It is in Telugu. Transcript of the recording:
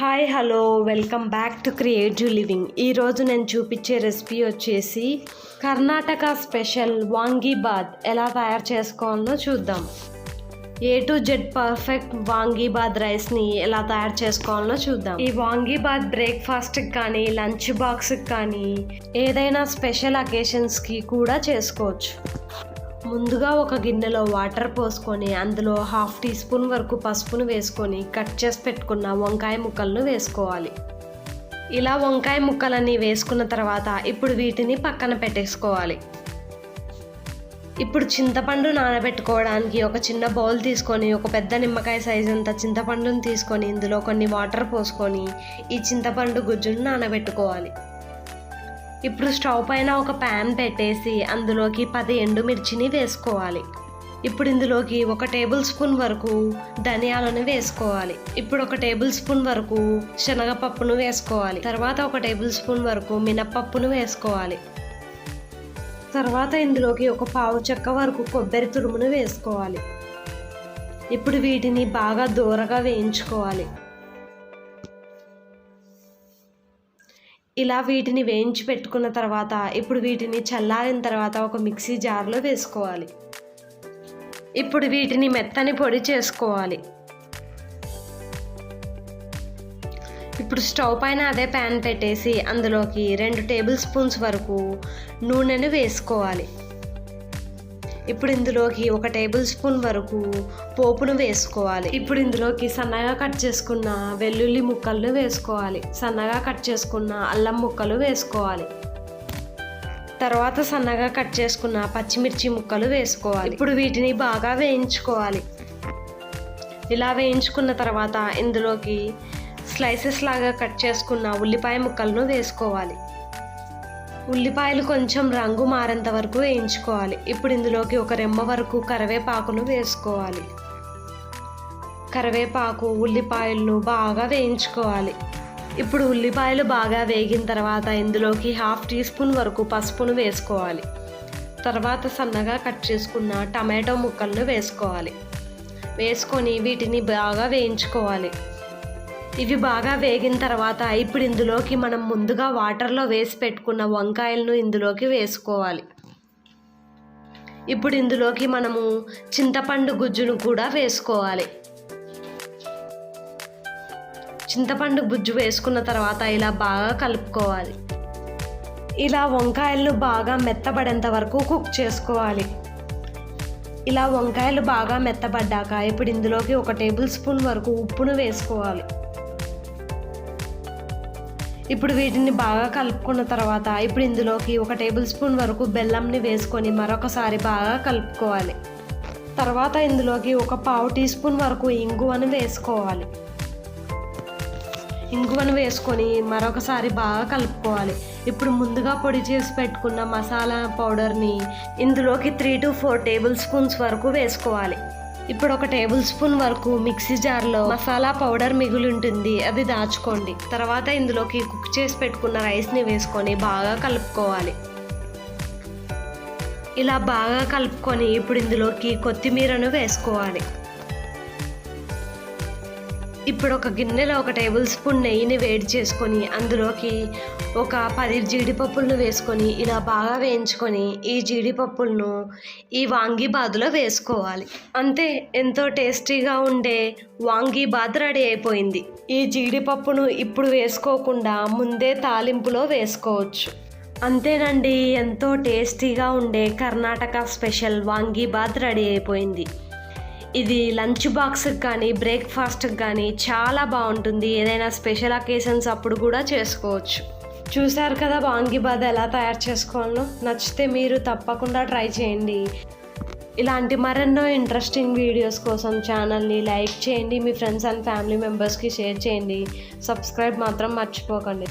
Hi hello welcome back to creative living. ఈరోజు నేను చూపించే రెసిపీ వచ్చేసి కర్ణాటక స్పెషల్ వాంగీబాద్ ఎలా తయారు చేసుకోవాలో చూద్దాం. A to Z perfect vangibath రైస్ని ఎలా తయారు చేసుకోవాలో చూద్దాం. ఈ వాంగీబాద్ బ్రేక్ఫాస్ట్కి కానీ లంచ్ బాక్స్కి కానీ ఏదైనా స్పెషల్ అకేషన్స్కి కూడా చేసుకోవచ్చు. ముందుగా ఒక గిన్నెలో వాటర్ పోసుకొని అందులో హాఫ్ టీ స్పూన్ వరకు పసుపును వేసుకొని కట్ చేసి పెట్టుకున్న వంకాయ ముక్కలను వేసుకోవాలి. ఇలా వంకాయ ముక్కలన్నీ వేసుకున్న తర్వాత ఇప్పుడు వీటిని పక్కన పెట్టేసుకోవాలి. ఇప్పుడు చింతపండు నానబెట్టుకోవడానికి ఒక చిన్న బౌల్ తీసుకొని ఒక పెద్ద నిమ్మకాయ సైజు అంత చింతపండును తీసుకొని ఇందులో కొన్ని వాటర్ పోసుకొని ఈ చింతపండు గుజ్జును నానబెట్టుకోవాలి. ఇప్పుడు స్టవ్ పైన ఒక ప్యాన్ పెట్టేసి అందులోకి పది ఎండుమిర్చిని వేసుకోవాలి. ఇప్పుడు ఇందులోకి ఒక టేబుల్ స్పూన్ వరకు ధనియాలను వేసుకోవాలి. ఇప్పుడు ఒక టేబుల్ స్పూన్ వరకు శనగపప్పును వేసుకోవాలి. తర్వాత ఒక టేబుల్ స్పూన్ వరకు మినప్పప్పును వేసుకోవాలి. తర్వాత ఇందులోకి ఒక పావు చెక్క వరకు కొబ్బరి తురుమును వేసుకోవాలి. ఇప్పుడు వీటిని బాగా దూరగా వేయించుకోవాలి. ఇలా వీటిని వేయించి పెట్టుకున్న తర్వాత ఇప్పుడు వీటిని చల్లారిన తర్వాత ఒక మిక్సీ జార్లో వేసుకోవాలి. ఇప్పుడు వీటిని మెత్తని పొడి చేసుకోవాలి. ఇప్పుడు స్టవ్ పైన అదే ప్యాన్ పెట్టేసి అందులోకి రెండు టేబుల్ స్పూన్స్ వరకు నూనెను వేసుకోవాలి. ఇప్పుడు ఇందులోకి ఒక టేబుల్ స్పూన్ వరకు పోపును వేసుకోవాలి. ఇప్పుడు ఇందులోకి సన్నగా కట్ చేసుకున్న వెల్లుల్లి ముక్కలను వేసుకోవాలి. సన్నగా కట్ చేసుకున్న అల్లం ముక్కలు వేసుకోవాలి. తర్వాత సన్నగా కట్ చేసుకున్న పచ్చిమిర్చి ముక్కలు వేసుకోవాలి. ఇప్పుడు వీటిని బాగా వేయించుకోవాలి. ఇలా వేయించుకున్న తర్వాత ఇందులోకి స్లైసెస్ లాగా కట్ చేసుకున్న ఉల్లిపాయ ముక్కలను వేసుకోవాలి. ఉల్లిపాయలు కొంచెం రంగు మారేంత వరకు వేయించుకోవాలి. ఇప్పుడు ఇందులోకి ఒక రెమ్మ వరకు కరివేపాకును వేసుకోవాలి. కరివేపాకు ఉల్లిపాయలను బాగా వేయించుకోవాలి. ఇప్పుడు ఉల్లిపాయలు బాగా వేగిన తర్వాత ఇందులోకి హాఫ్ టీ స్పూన్ వరకు పసుపును వేసుకోవాలి. తర్వాత సన్నగా కట్ చేసుకున్న టమాటో ముక్కలను వేసుకోవాలి. వేసుకొని వీటిని బాగా వేయించుకోవాలి. ఇవి బాగా వేగిన తర్వాత ఇప్పుడు ఇందులోకి మనం ముందుగా వాటర్లో వేసి పెట్టుకున్న వంకాయలను ఇందులోకి వేసుకోవాలి. ఇప్పుడు ఇందులోకి మనము చింతపండు గుజ్జును కూడా వేసుకోవాలి. చింతపండు గుజ్జు వేసుకున్న తర్వాత ఇలా బాగా కలుపుకోవాలి. ఇలా వంకాయలను బాగా మెత్తబడేంత వరకు కుక్ చేసుకోవాలి. ఇలా వంకాయలు బాగా మెత్తబడ్డాక ఇప్పుడు ఇందులోకి ఒక టేబుల్ స్పూన్ వరకు ఉప్పును వేసుకోవాలి. ఇప్పుడు వీటిని బాగా కలుపుకున్న తర్వాత ఇప్పుడు ఇందులోకి ఒక టేబుల్ స్పూన్ వరకు బెల్లంని వేసుకొని మరొకసారి బాగా కలుపుకోవాలి. తర్వాత ఇందులోకి ఒక పావు టీ స్పూన్ వరకు ఇంగువను వేసుకోవాలి. ఇంగువను వేసుకొని మరొకసారి బాగా కలుపుకోవాలి. ఇప్పుడు ముందుగా పొడి చేసి పెట్టుకున్న మసాలా పౌడర్ని ఇందులోకి three to four tablespoons వరకు వేసుకోవాలి. ఇప్పుడు ఒక టేబుల్ స్పూన్ వరకు మిక్సీ జార్లో మసాలా పౌడర్ మిగులు ఉంటుంది అది దాచుకోండి. తర్వాత ఇందులోకి కుక్ చేసి పెట్టుకున్న రైస్ని వేసుకొని బాగా కలుపుకోవాలి. ఇలా బాగా కలుపుకొని ఇప్పుడు ఇందులోకి కొత్తిమీరను వేసుకోవాలి. ఇప్పుడు ఒక గిన్నెలో ఒక టేబుల్ స్పూన్ నెయ్యిని వేడి చేసుకొని అందులోకి ఒక పది జీడిపప్పులను వేసుకొని ఇలా బాగా వేయించుకొని ఈ జీడిపప్పులను ఈ వాంగీబాద్లో వేసుకోవాలి. అంతే ఎంతో టేస్టీగా ఉండే వాంగీబాద్ రెడీ అయిపోయింది. ఈ జీడిపప్పును ఇప్పుడు వేసుకోకుండా ముందే తాలింపులో వేసుకోవచ్చు. అంతేనండి ఎంతో టేస్టీగా ఉండే కర్ణాటక స్పెషల్ వాంగీబాద్ రెడీ అయిపోయింది. ఇది లంచ్ బాక్స్కి కానీ బ్రేక్ఫాస్ట్కి కానీ చాలా బాగుంటుంది. ఏదైనా స్పెషల్ అకేషన్స్ అప్పుడు కూడా చేసుకోవచ్చు. చూశారు కదా వాంగిబాద్ ఎలా తయారు చేసుకోవాలో నచ్చితే మీరు తప్పకుండా ట్రై చేయండి. ఇలాంటి మరెన్నో ఇంట్రెస్టింగ్ వీడియోస్ కోసం ఛానల్ని లైక్ చేయండి. మీ ఫ్రెండ్స్ అండ్ ఫ్యామిలీ మెంబర్స్కి షేర్ చేయండి. సబ్స్క్రైబ్ మాత్రం మర్చిపోకండి.